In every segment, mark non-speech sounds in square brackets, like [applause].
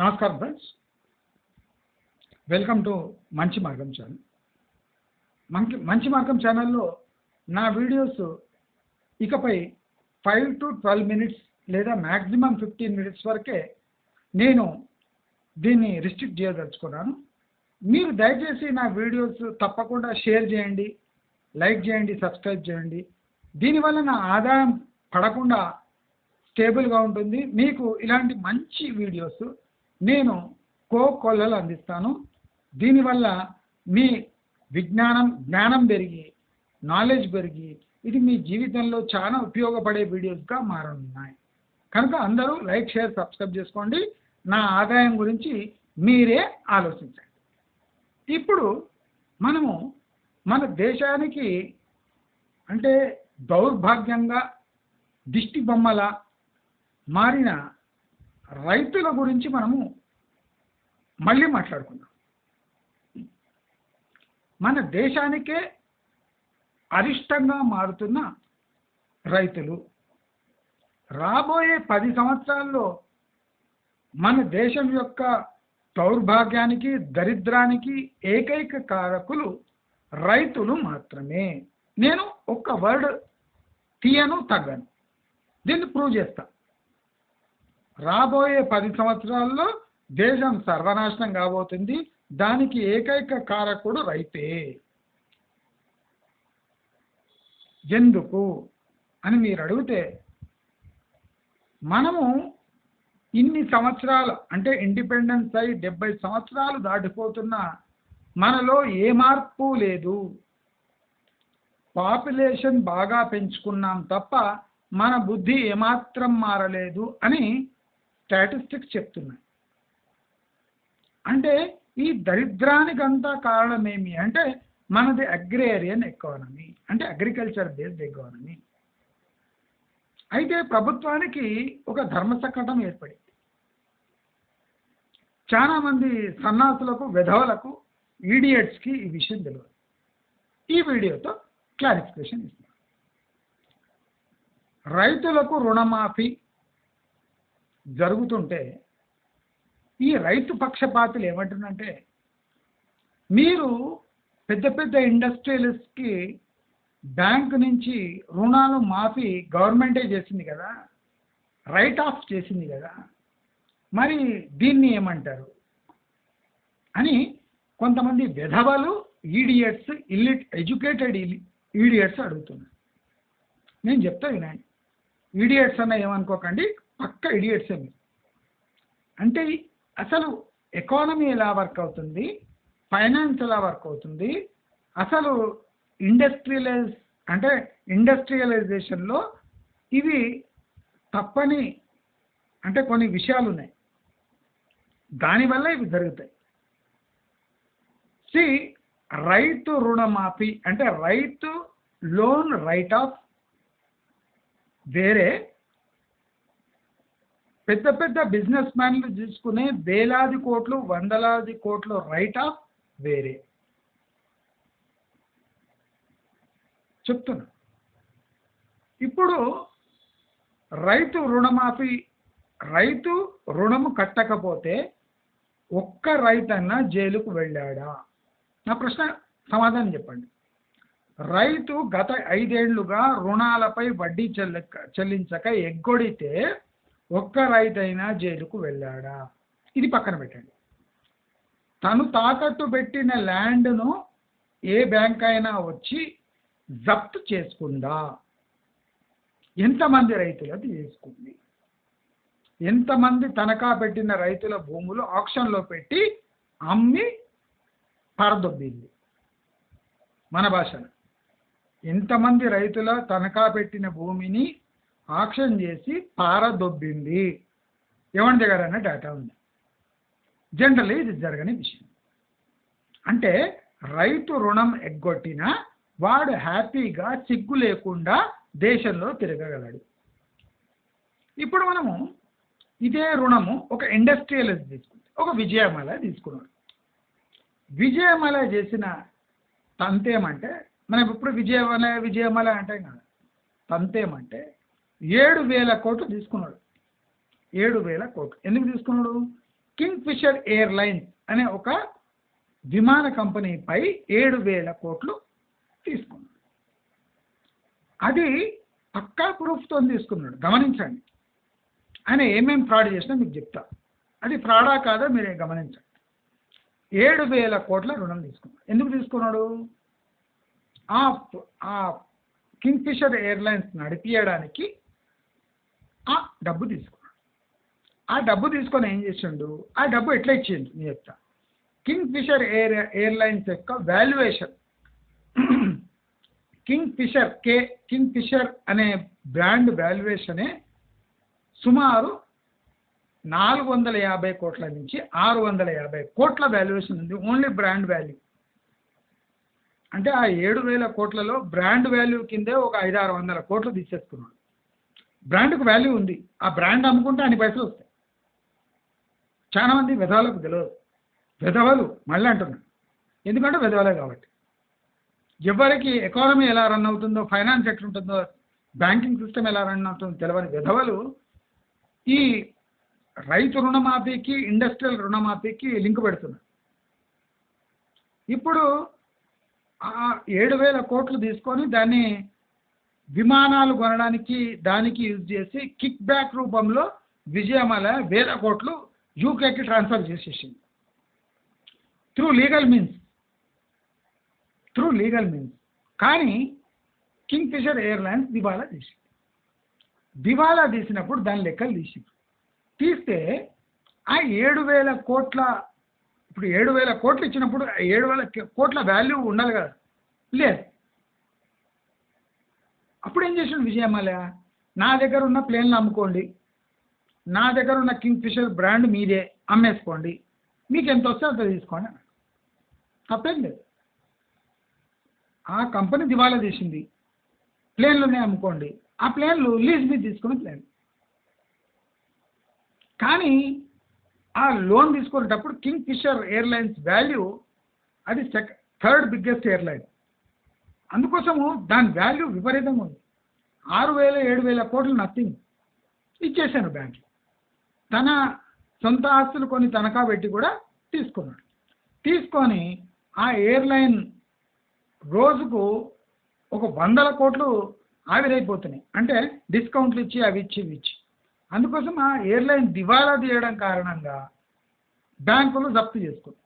నమస్కారం friends. Welcome to మంచి మార్గం ఛానల్. మంచి మంచి మార్గం ఛానల్లో నా వీడియోస్ ఇకపై ఫైవ్ టు ట్వెల్వ్ మినిట్స్ లేదా మ్యాక్సిమం ఫిఫ్టీన్ మినిట్స్ వరకే నేను దీన్ని రిస్ట్రిక్ట్ చేయదలుచుకున్నాను. మీరు దయచేసి నా వీడియోస్ తప్పకుండా షేర్ చేయండి లైక్ చేయండి సబ్స్క్రైబ్ చేయండి. దీనివల్ల నా ఆదాయం పడకుండా స్టేబుల్గా ఉంటుంది. మీకు ఇలాంటి మంచి వీడియోస్ నేను కోకొల్లలు అందిస్తాను. దీనివల్ల మీ విజ్ఞానం జ్ఞానం పెరిగి నాలెడ్జ్ పెరిగి ఇది మీ జీవితంలో చాలా ఉపయోగపడే వీడియోస్గా మారనున్నాయి. కనుక అందరూ లైక్ షేర్ సబ్స్క్రైబ్ చేసుకోండి. నా ఆదాయం గురించి మీరే ఆలోచించండి. ఇప్పుడు మనము మన దేశానికి అంటే దౌర్భాగ్యంగా దిష్టి బొమ్మల మారిన రైతుల గురించి మనము మళ్ళీ మాట్లాడుకుందాం. మన దేశానికే అరిష్టంగా మారుతున్న రైతులు రాబోయే పది సంవత్సరాల్లో మన దేశం యొక్క దౌర్భాగ్యానికి దరిద్రానికి ఏకైక కారకులు రైతులు మాత్రమే. నేను ఒక్క వర్డ్ తీయను తగ్గను. దీన్ని ప్రూవ్ చేస్తా. రాబోయే పది సంవత్సరాల్లో దేశం సర్వనాశనం కాబోతుంది. దానికి ఏకైక కారకుడు రైతే. ఎందుకు అని మీరు అడిగితే మనము ఇన్ని సంవత్సరాలు అంటే ఇండిపెండెన్స్ అయి డెబ్బై సంవత్సరాలు దాటిపోతున్న మనలో ఏ మార్పు లేదు. పాపులేషన్ బాగా పెంచుకున్నాం తప్ప మన బుద్ధి ఏమాత్రం మారలేదు అని స్టాటిస్టిక్స్ చెప్తున్నాయి అంటే ఈ దరిద్రానికంతా కారణం ఏమి అంటే మనది అగ్రేరియన్ ఎకానమీ అంటే అగ్రికల్చర్ బేస్డ్ ఎకానమీ. అయితే ప్రభుత్వానికి ఒక ధర్మ ఏర్పడింది. చాలా మంది సన్నాసులకు విధవలకు ఈడియట్స్కి ఈ విషయం తెలియదు ఈ వీడియోతో క్లారిఫికేషన్ ఇస్తాను రైతులకు రుణమాఫీ జరుగుతుంటే ఈ రైతు పక్షపాతులు ఏమంటున్నంటే మీరు పెద్ద పెద్ద ఇండస్ట్రియలిస్ట్కి బ్యాంక్ నుంచి రుణాలు మాఫీ గవర్నమెంటే చేసింది కదా రైట్ ఆఫ్ చేసింది కదా మరి దీన్ని ఏమంటారు? అని కొంతమంది విధవలు ఈడియట్స్ ఇల్లిట్ ఎడ్యుకేటెడ్ ఈడియట్స్ అడుగుతున్నారు. నేను చెప్తా వినండి. ఈడియట్స్ అన్న ఏమనుకోకండి పక్క ఇడియట్స్ అవి అంటే అసలు ఎకానమీ ఎలా వర్క్ అవుతుంది? ఫైనాన్స్ ఎలా వర్క్ అవుతుంది? అసలు ఇండస్ట్రియలైజ్ అంటే ఇండస్ట్రియలైజేషన్లో ఇవి తప్పని అంటే కొన్ని విషయాలు ఉన్నాయి. దానివల్ల ఇవి జరుగుతాయి. సి రైతు రుణమాఫీ అంటే రైతు లోన్ రైట్ ఆఫ్ వేరే పెద్ద పెద్ద బిజినెస్ మ్యాన్లు తీసుకునే వేలాది కోట్లు వందలాది కోట్లు రైట్ ఆఫ్ వేరే. చెప్తున్నా. ఇప్పుడు రైతు రుణమాఫీ రైతు రుణము కట్టకపోతే ఒక్క రైతన్న జైలుకు వెళ్ళాడా? నా ప్రశ్న సమాధానం చెప్పండి. రైతు గత ఐదేళ్ళుగా రుణాలపై వడ్డీ చెల్ల చెల్లించక ఎగ్గొడితే ఒక్క రైతైనా జైలుకు వెళ్ళాడా? ఇది పక్కన పెట్టండి. తను తాకట్టు పెట్టిన ల్యాండ్ను ఏ బ్యాంక్ అయినా వచ్చి జప్తు చేసుకుందా? ఎంతమంది రైతులది చేసుకుంది? ఎంతమంది తనఖా పెట్టిన రైతుల భూములు ఆక్షన్లో పెట్టి అమ్మి పరదొబ్బింది? మన భాషలో. ఎంతమంది రైతుల తనఖా పెట్టిన భూమిని ఆక్షన్ చేసి పారదొబ్బింది. ఎవరి దగ్గర డేటా ఉంది. జనరల్లీ ఇది జరగని విషయం. అంటే రైతు రుణం ఎగ్గొట్టిన వాడు హ్యాపీగా సిగ్గు లేకుండా దేశంలో తిరగగలడు. ఇప్పుడు మనము ఇదే రుణము ఒక ఇండస్ట్రియలిస్ట్ తీసుకుంటే ఒక విజయమల తీసుకున్నాడు. విజయమల చేసిన తంతేమంటే మనం ఇప్పుడు విజయమల విజయమల అంటే కదా. తంతేమంటే ఏడు వేల కోట్లు తీసుకున్నాడు. ఏడు వేల కోట్లు. ఎందుకు తీసుకున్నాడు? కింగ్ ఫిషర్ ఎయిర్లైన్స్ అనే ఒక విమాన కంపెనీపై ఏడు వేల కోట్లు తీసుకున్నాడు. అది పక్కా ప్రూఫ్తో తీసుకున్నాడు. గమనించండి. ఆయన ఏమేమి ఫ్రాడ్ చేసినా మీకు చెప్తా. అది ఫ్రాడా కాదో మీరే గమనించండి. ఏడు వేల కోట్ల రుణం తీసుకున్నాడు. ఎందుకు తీసుకున్నాడు? ఆ కింగ్ఫిషర్ ఎయిర్లైన్స్ నడిపించడానికి డబ్బు తీసుకున్నాడు ఆ డబ్బు తీసుకొని ఏం చేసిండు? ఆ డబ్బు ఎట్లా ఇచ్చిండు? నేను చెప్తా. కింగ్ ఫిషర్ ఎయిర్ ఎయిర్లైన్స్ యొక్క వాల్యుయేషన్. [clears throat] కింగ్ ఫిషర్ కే కింగ్ ఫిషర్ అనే బ్రాండ్ వాల్యుయేషనే సుమారు నాలుగు వందల యాభై కోట్ల నుంచి ఆరు వందల యాభై కోట్ల వాల్యుయేషన్ ఉంది. Only brand value. అంటే ఆ ఏడు వేల కోట్లలో బ్రాండ్ వాల్యూ కిందే ఒక ఐదు ఆరు వందల కోట్లు తీసేసుకున్నాడు. బ్రాండ్కు వాల్యూ ఉంది. ఆ బ్రాండ్ అమ్ముకుంటే అన్ని పైసలు వస్తాయి. చాలా మంది విధవలకు తెలియదు విధవలు మళ్ళీ అంటున్నాను ఎందుకంటే విధవలే కాబట్టి. ఎవరికి ఎకానమీ ఎలా రన్ అవుతుందో ఫైనాన్స్ ఎట్లుంటుందో బ్యాంకింగ్ సిస్టమ్ ఎలా రన్ అవుతుందో తెలియని విధవలు ఈ రైతు రుణమాఫీకి ఇండస్ట్రియల్ రుణమాఫీకి లింక్ పెడుతున్నారు. ఇప్పుడు ఆ ఏడు వేల కోట్లు తీసుకొని దాన్ని విమానాలు కొనడానికి దానికి యూజ్ చేసి కిక్ బ్యాక్ రూపంలో విజయమల వేల కోట్లు యూకేకి ట్రాన్స్ఫర్ చేసేసింది. Through legal means through legal means కానీ కింగ్ ఫిషర్ ఎయిర్లైన్స్ దివాలా తీసింది. దివాలా తీసినప్పుడు దాని లెక్కలు తీసింది. తీస్తే ఆ ఏడు వేల కోట్ల ఇప్పుడు ఏడు వేల కోట్లు ఇచ్చినప్పుడు ఏడు వేల కోట్ల వాల్యూ ఉండాలి కదా. లేదు. అప్పుడు ఏం చేసిండు విజయమాల్య? నా దగ్గర ఉన్న ప్లేన్లు అమ్ముకోండి. నా దగ్గర ఉన్న కింగ్ ఫిషర్ బ్రాండ్ మీదే అమ్మేసుకోండి. మీకు ఎంత వస్తే అంత తీసుకోండి అన్నాడు. తప్పేం లేదు. ఆ కంపెనీ దివాలా తీసింది. ప్లేన్లునే అమ్ముకోండి. ఆ ప్లేన్లు లీజ్ మీద తీసుకున్న ప్లేన్ కానీ ఆ లోన్ తీసుకునేటప్పుడు కింగ్ ఫిషర్ ఎయిర్లైన్స్ వాల్యూ అది సెక్ థర్డ్ బిగ్గెస్ట్ ఎయిర్లైన్ అందుకోసము దాని వాల్యూ విపరీతంగా ఉంది. ఆరు వేల ఏడు వేల కోట్లు నథింగ్ ఇచ్చేసాను బ్యాంక్ తన సొంత ఆస్తులు కొన్ని తనఖా పెట్టి కూడా తీసుకున్నాడు. తీసుకొని ఆ ఎయిర్లైన్ రోజుకు ఒక వందల కోట్లు ఆవిరైపోతున్నాయి. అంటే డిస్కౌంట్లు ఇచ్చి అవి ఇచ్చి ఇవి ఇచ్చి. అందుకోసం ఆ ఎయిర్లైన్ దివాలా తీయడం కారణంగా బ్యాంకులు జప్తు చేసుకున్నాయి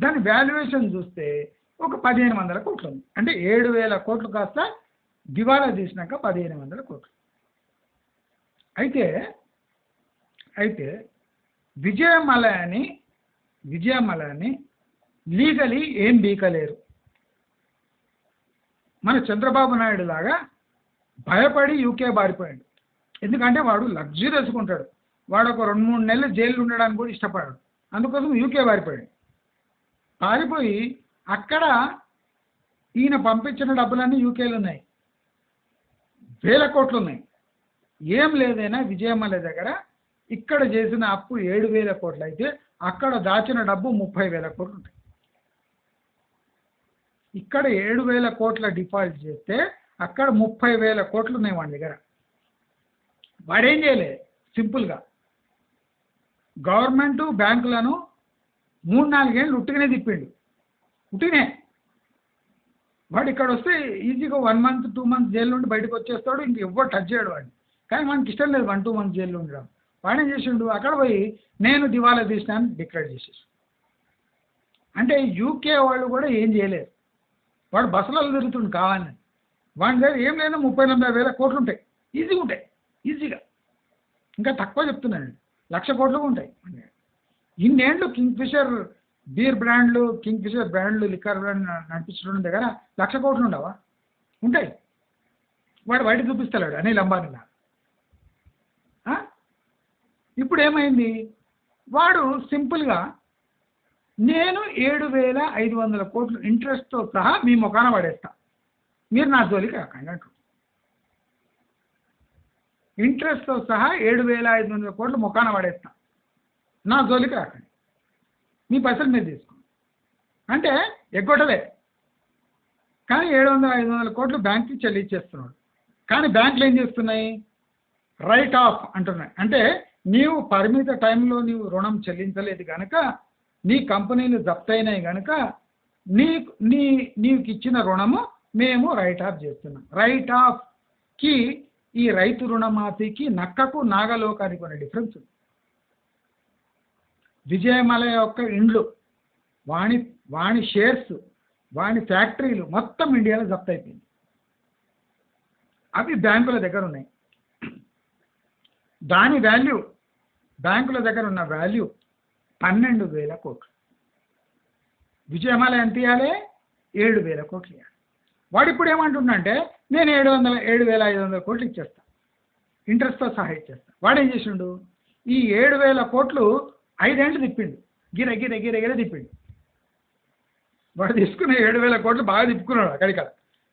దాని వాల్యుయేషన్ చూస్తే ఒక పదిహేను వందల కోట్లు ఉంది. అంటే ఏడు వేల కోట్లు కాస్త దివాలా తీసినాక పదిహేను వందల కోట్లు. అయితే అయితే విజయమలయని విజయమలయని లీగలీ ఏం బీకలేరు. మన చంద్రబాబు నాయుడు లాగా భయపడి యూకే బారిపోయాడు. ఎందుకంటే వాడు లగ్జరీస్ ఉంటాడు వాడు ఒక రెండు మూడు నెలలు జైలు ఉండడానికి కూడా ఇష్టపడాడు. అందుకోసం యూకే పారిపోయాడు పారిపోయి అక్కడ ఈయన పంపించిన డబ్బులన్నీ యూకేలో ఉన్నాయి. వేల కోట్లు ఉన్నాయి. ఏం లేదైనా విజయమల్ల దగ్గర ఇక్కడ చేసిన అప్పు ఏడు వేల కోట్లు అయితే అక్కడ దాచిన డబ్బు ముప్పై వేల కోట్లు ఉంటాయి. ఇక్కడ ఏడు వేల కోట్ల డిపాజిట్ చేస్తే అక్కడ ముప్పై వేల కోట్లు ఉన్నాయి వాడి దగ్గర. వాడేం చేయలే? సింపుల్గా గవర్నమెంట్ బ్యాంకులను మూడు నాలుగేళ్ళు ఉట్టిగానే తిప్పిండు. పుట్టినే వాడు ఇక్కడ వస్తే ఈజీగా one month two months jail నుండి బయటకు వచ్చేస్తాడు ఇంక ఎవ్వరు టచ్ చేయడు వాడిని. కానీ మనకి ఇష్టం లేదు వన్ టూ మంత్స్ జైల్లో ఉండడం. వాడు ఏం చేసిండు? అక్కడ పోయి నేను దివాలా తీసినాను డిక్లేర్ చేసేసి. అంటే యూకే వాళ్ళు కూడా ఏం చేయలేరు. వాడు బస్సులలో తిరుగుతుండు కావాలని. వాడి దగ్గర ఏం లేదు ముప్పై నలభై వేల కోట్లు ఉంటాయి. ఈజీగా ఉంటాయి. ఈజీగా ఇంకా తక్కువ చెప్తున్నాను లక్ష కోట్లు ఉంటాయి. ఇన్నేళ్ళు కింగ్ఫిషర్ బీర్ బ్రాండ్లు కింగ్ ఫిషర్ బ్రాండ్లు లిక్కర్ బ్రాండ్ నడిపించడం దగ్గర లక్ష కోట్లు ఉండవా? ఉంటాయి. వాడు బయట చూపిస్తలేడు అనిల్ అంబానీలా ఇప్పుడు ఏమైంది వాడు సింపుల్గా నేను ఏడు వేల ఐదు వందల కోట్లు ఇంట్రెస్ట్తో సహా మీ ముఖాన పడేస్తా. మీరు నా జోలికి రాకండి అంటు ఇంట్రెస్ట్తో సహా ఏడు వేల ఐదు వందల కోట్లు ముఖాన పడేస్తా. నా జోలికి రాకండి. మీ పైసలు మీరు తీసుకోండి. అంటే ఎగ్గొట్టలే. కానీ ఏడు వందల ఐదు వందల కోట్లు బ్యాంక్కి చెల్లించేస్తున్నాడు కానీ బ్యాంకులు ఏం చేస్తున్నాయి? రైట్ ఆఫ్ అంటున్నాయి. అంటే నీవు పరిమిత టైంలో నీవు రుణం చెల్లించలేదు కనుక నీ కంపెనీలు జప్తయినాయి కనుక నీ నీ నీకు ఇచ్చిన రుణము మేము రైట్ ఆఫ్ చేస్తున్నాం. రైట్ ఆఫ్కి ఈ రైతు రుణమాఫీకి నక్కకు నాగలోకానికి ఉన్న డిఫరెన్స్ ఉంది. విజయమల యొక్క ఇండ్లు వాణి వాణి షేర్స్ వాణి ఫ్యాక్టరీలు మొత్తం ఇండియాలో జప్తు అయిపోయింది. అవి బ్యాంకుల దగ్గర ఉన్నాయి. దాని వాల్యూ బ్యాంకుల దగ్గర ఉన్న వాల్యూ పన్నెండు వేల కోట్లు. విజయమాల ఎంత ఇవ్వాలి ఏడు వేల కోట్లు ఇవ్వాలి వాడు ఇప్పుడు ఏమంటుండంటే నేను ఏడు వందల ఏడు వేల ఐదు వందల కోట్లు ఇచ్చేస్తాను ఇంట్రెస్ట్తో సహా ఇచ్చేస్తాను వాడు ఏం చేసిండు? ఈ ఏడు వేల కోట్లు ఐదేండ్లు తిప్పిండు. గిర గిర గిర గిర తిప్పిండు. వాడు తీసుకున్న ఏడు వేల కోట్లు బాగా తిప్పుకున్నాడు అక్కడిక్కడ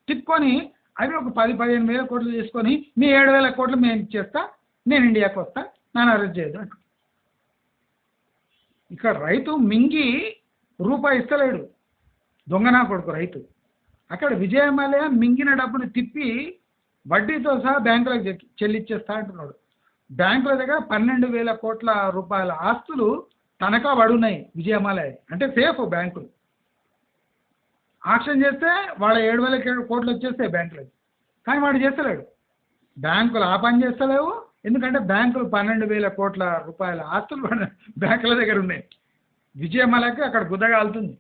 తిప్పుకొని అవి ఒక పది పదిహేను వేల కోట్లు తీసుకొని మీ ఏడు వేల కోట్లు మేము ఇచ్చేస్తా నేను ఇండియాకి వస్తా నన్ను అరెస్ట్ చేయదు ఇక్కడ రైతు మింగి రూపాయి ఇస్తలేడు. దొంగనా కొడుకు రైతు. అక్కడ విజయమాలయ మింగిన డబ్బులు తిప్పి వడ్డీతో సహా బ్యాంకులకు చెల్లిచ్చేస్తా అంటున్నాడు. బ్యాంకుల దగ్గర పన్నెండు వేల కోట్ల రూపాయల ఆస్తులు తనఖా పడున్నాయి విజయమాలయ. అంటే సేఫ్ బ్యాంకులు ఆక్షన్ చేస్తే వాళ్ళ ఏడు వేల కోట్లు వచ్చేస్తాయి బ్యాంకులకి. కానీ వాడు చేస్తలేడు. బ్యాంకులు ఆ పని చేస్తలేవు. ఎందుకంటే బ్యాంకులు పన్నెండు వేల కోట్ల రూపాయల ఆస్తులు బ్యాంకుల దగ్గర ఉన్నాయి. విజయమాలకి అక్కడ గుదగాలుతుంది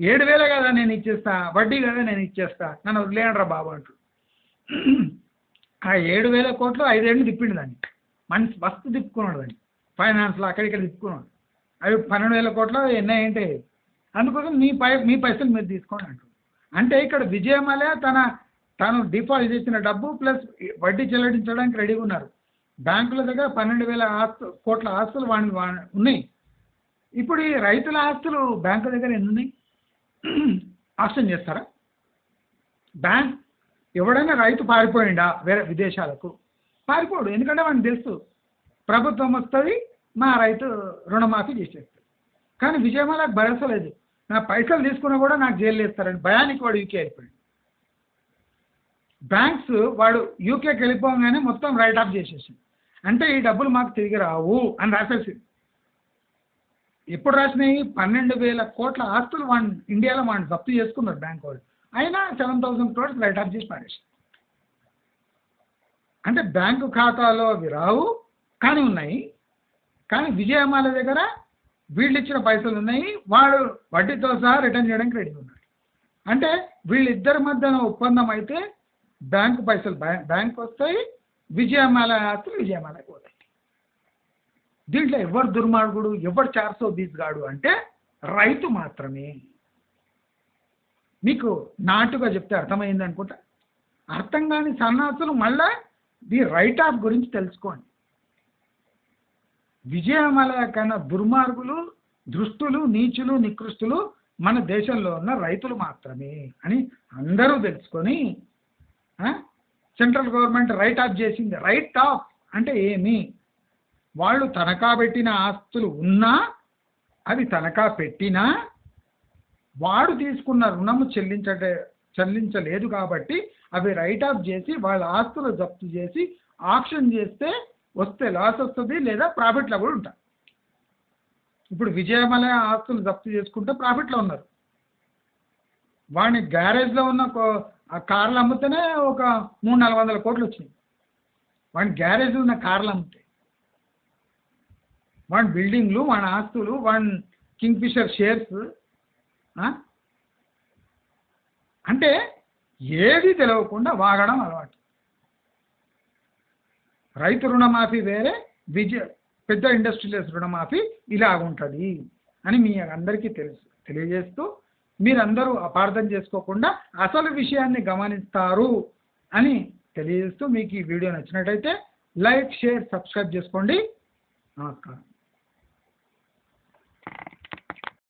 ఏడు వేలే కదా నేను ఇచ్చేస్తా వడ్డీ కదా నేను ఇచ్చేస్తా. నన్ను వదిలేయండి రా బాబు అంటు ఏడు వేల కోట్లు ఐదేళ్ళు తిప్పిండు దాన్ని. మనిషి మస్తు తిప్పుకున్నాడు దాన్ని. ఫైనాన్స్లో అక్కడిక్కడ తిప్పుకున్నాడు. అవి పన్నెండు వేల కోట్లు ఎన్ని ఏంటి అందుకోసం మీ పై మీ పైసలు మీరు తీసుకోండి అంటారు అంటే ఇక్కడ విజయమలే తన తను డిపాజిట్ చేసిన డబ్బు ప్లస్ వడ్డీ చెల్లించడానికి రెడీగా ఉన్నారు. బ్యాంకుల దగ్గర పన్నెండు వేల ఆస్తు కోట్ల ఆస్తులు వాడి వా- ఉన్నాయి. ఇప్పుడు ఈ రైతుల ఆస్తులు బ్యాంకు దగ్గర ఎన్ని ఉన్నాయి ఆప్షన్ చేస్తారా? బ్యాంక్ ఎవడైనా రైతు పారిపోయిండా వేరే విదేశాలకు? పారిపోడు ఎందుకంటే వాడికి తెలుసు ప్రభుత్వం వస్తుంది మా రైతు రుణమాఫీ చేసేస్తుంది కానీ విజయమాలకు భరోసా లేదు. నా పైసలు తీసుకున్నా కూడా నాకు జైలు వేస్తారని భయానికి వాడు యూకే వెళ్ళిపోయాడు బ్యాంక్స్ వాడు యూకేకి వెళ్ళిపోగానే మొత్తం రైట్ ఆఫ్ చేసేసింది అంటే ఈ డబ్బులు మాకు తిరిగి రావు అని రాసేసింది ఎప్పుడు రాసినాయి? పన్నెండు వేల కోట్ల ఆస్తులు వాడిని ఇండియాలో వాడిని జప్తు చేసుకున్నారు బ్యాంక్ వాళ్ళు అయినా seven thousand crores write off చేసి పారేసి అంటే బ్యాంకు ఖాతాలో అవి రావు కానీ ఉన్నాయి. కానీ విజయమాల దగ్గర వీళ్ళు ఇచ్చిన పైసలు ఉన్నాయి. వాడు వడ్డీతో సహా రిటర్న్ చేయడానికి రెడీ ఉన్నాడు. అంటే వీళ్ళిద్దరి మధ్యన ఒప్పందం అయితే బ్యాంకు పైసలు బ్యా- బ్యాంక్ వస్తాయి విజయమాల ఆస్తులు విజయమాలకి పోతాయి. దీంట్లో ఎవరు దుర్మార్గుడు ఎవరు చార్సో బీస్గాడు అంటే రైతు మాత్రమే. మీకు నాటుగా చెప్తే అర్థమైంది అనుకుంటా? అర్థం కాని సన్నాసులు మళ్ళా ది రైట్ ఆఫ్ గురించి తెలుసుకోండి. విజయమల కన్నా దుర్మార్గులు దృష్టులు నీచులు నికృష్టులు మన దేశంలో ఉన్న రైతులు మాత్రమే అని అందరూ తెలుసుకొని సెంట్రల్ గవర్నమెంట్ రైట్ ఆఫ్ చేసింది. రైట్ ఆఫ్ అంటే ఏమి? వాళ్ళు తనఖా పెట్టిన ఆస్తులు ఉన్నా అవి తనఖా పెట్టినా వాడు తీసుకున్న రుణము చెల్లించట చెల్లించలేదు కాబట్టి అవి రైట్ ఆఫ్ చేసి వాళ్ళ ఆస్తులు జప్తు చేసి ఆప్షన్ చేస్తే వస్తే లాస్ వస్తుంది లేదా ప్రాఫిట్లో కూడా ఉంటారు ఇప్పుడు విజయమల ఆస్తులు జప్తు చేసుకుంటే ప్రాఫిట్లో ఉన్నారు. వాడిని గ్యారేజ్లో ఉన్న ఆ కార్లు అమ్మితేనే ఒక మూడు నాలుగు వందల కోట్లు వచ్చినాయి. వాడి గ్యారేజ్లో ఉన్న కార్లు అమ్మితే వాడి బిల్డింగ్లు వాడి ఆస్తులు వాడి కింగ్ఫిషర్ షేర్స్ అంటే ఏది తెలవకుండా వాగడం అలవాటు. రైతు రుణమాఫీ వేరే విజయ పెద్ద ఇండస్ట్రియల్స్ రుణమాఫీ ఇలాగుంటుంది అని మీ అందరికీ తెలుసు. తెలియజేస్తూ మీరందరూ అపార్థం చేసుకోకుండా అసలు విషయాన్ని గమనిస్తారు అని తెలియజేస్తూ మీకు ఈ వీడియో నచ్చినట్టయితే లైక్ షేర్ సబ్స్క్రైబ్ చేసుకోండి. నమస్కారం.